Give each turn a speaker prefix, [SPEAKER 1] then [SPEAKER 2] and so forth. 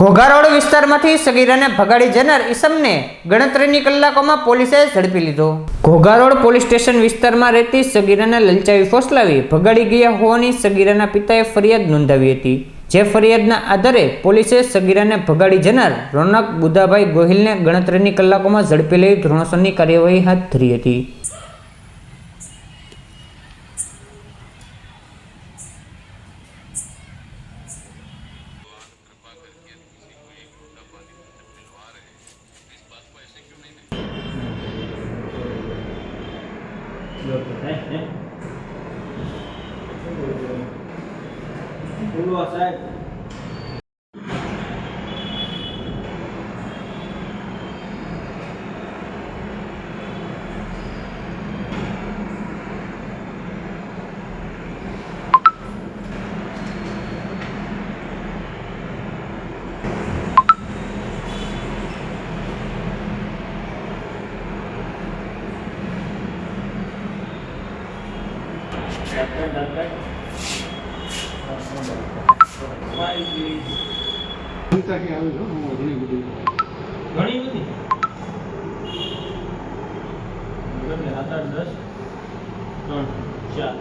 [SPEAKER 1] ઘોઘારોડ વિસ્તારમાંથી સગીરાને ભગાડી જનાર ઈસમને ગણતરીની કલાકોમાં પોલીસે ઝડપી લીધો. ઘોઘારોડ પોલીસ સ્ટેશન વિસ્તારમાં રહેતી સગીરાને લલચાવી ફોસલાવી ભગાડી ગયા હોવાની સગીરાના પિતાએ ફરિયાદ નોંધાવી હતી. જે ફરિયાદના આધારે પોલીસે સગીરાને ભગાડી જનાર રોનક બુધાભાઈ ગોહિલને ગણતરીની કલાકોમાં ઝડપી લઈ ધોરણસરની કાર્યવાહી હાથ ધરી હતી.
[SPEAKER 2] ઘંટાથી આવે છે. હું Doctor, doctor. Why is ઘણી બધી ઘણી બધી સાત આઠ દસ ત્રણ ચાર